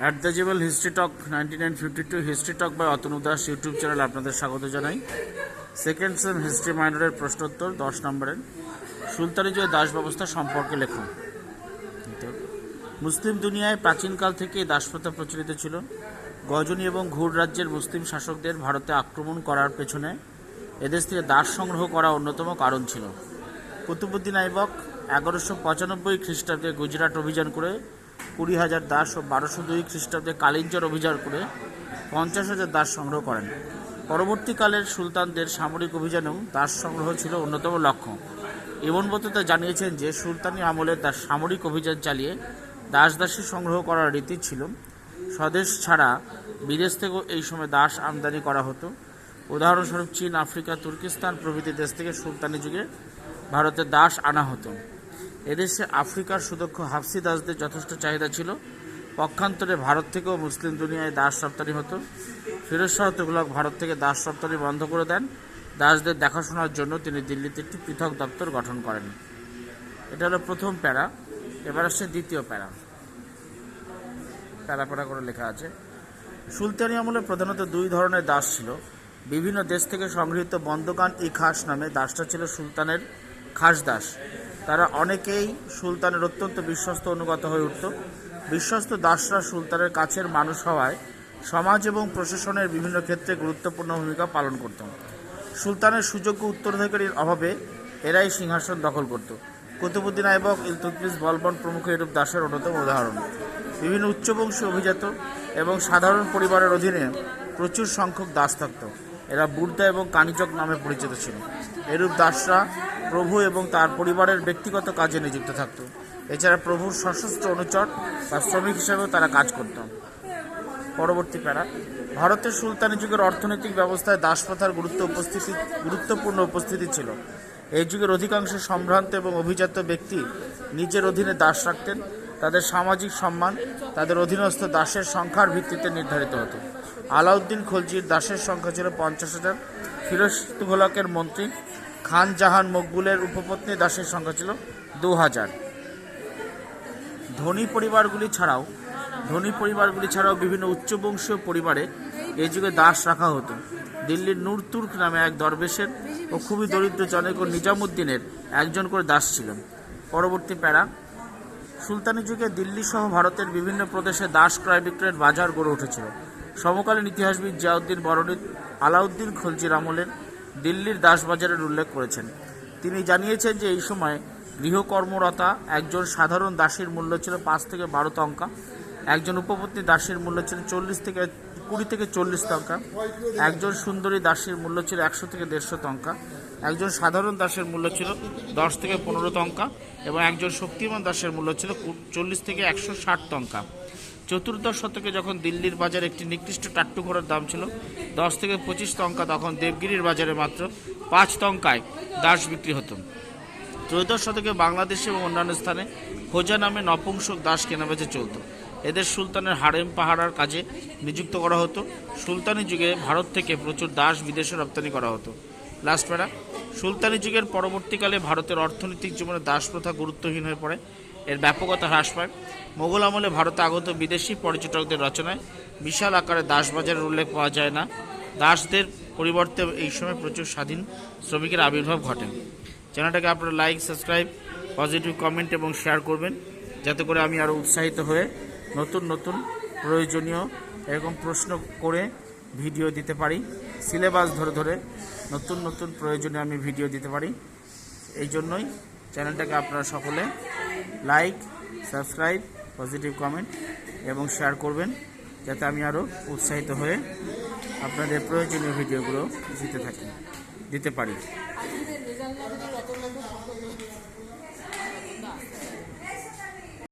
At the জেবল history talk ninety nine fifty two history talk by Atanu Das YouTube চ্যানেলে আপনাদের স্বাগত জানাই। Second same history মাইনরের প্রশ্নোত্তর দশ নম্বরের সুলতানি জয় দাস ব্যবস্থা সম্পর্কে লেখুন মুসলিম দুনিয়ায় প্রাচীনকাল থেকেই দাসপ্রথা প্রচলিত ছিল। গজনী এবং ঘুর রাজ্যের মুসলিম শাসকদের ভারতে আক্রমণ করার পেছনে এদেশ থেকে দাস সংগ্রহ করা অন্যতম কারণ ছিল। কুতুবুদ্দিন আইবক এগারোশো পঁচানব্বই খ্রিস্টাব্দে গুজরাট অভিযান করে কুড়ি হাজার দাস ও বারোশো দুই খ্রিস্টাব্দে কালিঞ্জর অভিযান করে পঞ্চাশ হাজার দাস সংগ্রহ করেন। পরবর্তীকালের সুলতানদের সামরিক অভিযানেও দাস সংগ্রহ ছিল অন্যতম লক্ষ্য। ইবন বতুতা জানিয়েছেন যে, সুলতানি আমলে তার সামরিক অভিযান চালিয়ে দাস দাসী সংগ্রহ করার রীতি ছিল, স্বদেশ ছাড়া বিদেশ থেকেও এই সময় দাস আমদানি করা হতো। উদাহরণস্বরূপ চীন, আফ্রিকা, তুর্কিস্তান প্রভৃতি দেশ থেকে সুলতানি যুগে ভারতে দাস আনা হতো। এদেশে আফ্রিকার সুদক্ষ হাফসি দাসদের যথেষ্ট চাহিদা ছিল। পক্ষান্তরে ভারত থেকেও মুসলিম দুনিয়ায় দাস রপ্তানি হতো। ফিরোজ শাহ তুগলক ভারত থেকে দাস রপ্তানি বন্ধ করে দেন। দাসদের দেখাশোনার জন্য তিনি দিল্লিতে একটি পৃথক দপ্তর গঠন করেন। এটা হলো প্রথম প্যারা। এবার আসছে দ্বিতীয় প্যারা। প্যারা প্যারা করে লেখা আছে। সুলতানি আমলে প্রধানত দুই ধরনের দাস ছিল। বিভিন্ন দেশ থেকে সংগৃহীত বন্দগান ই খাস নামে দাসটা ছিল সুলতানের খাস দাস। তারা অনেকেই সুলতানের অত্যন্ত বিশ্বস্ত অনুগত হয়ে উঠত। বিশ্বস্ত দাসরা সুলতানের কাছের মানুষ হওয়ায় সমাজ এবং প্রশাসনের বিভিন্ন ক্ষেত্রে গুরুত্বপূর্ণ ভূমিকা পালন করত। সুলতানের সুযোগ্য উত্তরাধিকারীর অভাবে এরাই সিংহাসন দখল করত। কুতুবুদ্দিন আইবক ইলতুতমিস বলবন প্রমুখ এরূপ দাসের অন্যতম উদাহরণ। বিভিন্ন উচ্চবংশী অভিজাত এবং সাধারণ পরিবারের অধীনে প্রচুর সংখ্যক দাস থাকত। এরা বুর্দা এবং কানিচক নামে পরিচিত ছিল। এরূপ দাসরা প্রভু এবং তার পরিবারের ব্যক্তিগত কাজে নিযুক্ত থাকত। এছাড়া প্রভুর সশস্ত্র অনুচর বা শ্রমিক হিসেবেও তারা কাজ করত। পরবর্তী প্যারা, ভারতের সুলতানি যুগের অর্থনৈতিক ব্যবস্থায় দাসপ্রথার গুরুত্ব উপস্থিতি, গুরুত্বপূর্ণ উপস্থিতি ছিল। এই যুগের অধিকাংশ সম্ভ্রান্ত এবং অভিজাত ব্যক্তি নিজের অধীনে দাস রাখতেন। তাদের সামাজিক সম্মান, তাদের অধীনস্থ দাসের সংখ্যার ভিত্তিতে নির্ধারিত হতো। আলাউদ্দিন খলজির দাসের সংখ্যা ছিল পঞ্চাশ হাজার। ফিরোজ তুঘলকের মন্ত্রী খান জাহান মকবুলের উপপত্নী দাসের সংখ্যা ছিল দু হাজার। ধনী পরিবারগুলি ছাড়াও, ধনী পরিবারগুলি ছাড়াও বিভিন্ন উচ্চবংশীয় পরিবারে এই যুগে দাস রাখা হতো। দিল্লির নূর তুর্ক নামে এক দরবেশের ও খুবই দরিদ্র জনক নিজামুদ্দিনের একজন করে দাস ছিলেন। পরবর্তী প্যারা সুলতানি যুগে দিল্লি সহ ভারতের বিভিন্ন প্রদেশে দাস ক্রয় বিক্রয়ের বাজার গড়ে উঠেছিল। সমকালীন ইতিহাসবিদ জিয়াউদ্দিন বরণিত আলাউদ্দিন খলজির আমলের দিল্লির দাস বাজারের উল্লেখ করেছেন। তিনি জানিয়েছেন যে এই সময় গৃহকর্মরতা একজন সাধারণ দাসীর মূল্য ছিল পাঁচ থেকে বারো টঙ্কা, একজন উপপত্নী দাসীর মূল্য ছিল চল্লিশ থেকে কুড়ি থেকে চল্লিশ টঙ্কা। একজন সুন্দরী দাসের মূল্য ছিল একশো থেকে দেড়শো টঙ্কা। একজন সাধারণ দাসের মূল্য ছিল দশ থেকে পনেরো টঙ্কা এবং একজন শক্তিমান দাসের মূল্য ছিল চল্লিশ থেকে একশো ষাট টঙ্কা। চতুর্দশ শতকে যখন দিল্লির বাজারে একটি নিকৃষ্ট টাট্টু ঘোড়ার দাম ছিল, দশ থেকে পঁচিশ টঙ্কা তখন দেবগিরির বাজারে মাত্র পাঁচ টঙ্কায় দাস বিক্রি হতো। ত্রয়োদশ শতকে বাংলাদেশ এবং অন্যান্য স্থানে হোজা নামে নপুংসক দাস কেনাবেচে চলত। এদের সুলতানের হারেম পাহারার কাজে নিযুক্ত করা হতো। সুলতানি যুগে ভারত থেকে প্রচুর দাস বিদেশে রপ্তানি করা হতো। লাস্ট প্যারা সুলতানি যুগের পরবর্তীকালে ভারতের অর্থনৈতিক জীবনে দাস প্রথা গুরুত্বহীন হয়ে পড়ে। এর ব্যাপকতা হ্রাস পায়। মোগল আমলে ভারতে আগত বিদেশি পর্যটকদের রচনায় বিশাল আকারে দাস বাজারের উল্লেখ পাওয়া যায় না। দাসদের পরিবর্তে এই সময় প্রচুর স্বাধীন শ্রমিকের আবির্ভাব ঘটে। চ্যানেলটাকে আপনারা লাইক সাবস্ক্রাইব পজিটিভ কমেন্ট এবং শেয়ার করবেন, যাতে করে আমি আরও উৎসাহিত হয়ে নতুন নতুন প্রয়োজনীয় এরকম প্রশ্ন করে ভিডিও দিতে পারি সিলেবাস ধরে ধরে নতুন নতুন প্রয়োজনে আমি ভিডিও দিতে পারি। এই জন্যই চ্যানেলটাকে আপনারা সকলে লাইক সাবস্ক্রাইব পজিটিভ কমেন্ট এবং শেয়ার করবেন, যাতে আমি আরও উৎসাহিত হয়ে আপনাদের প্রয়োজনীয় ভিডিওগুলো দিতে থাকি, দিতে পারি। 那不就老公跟他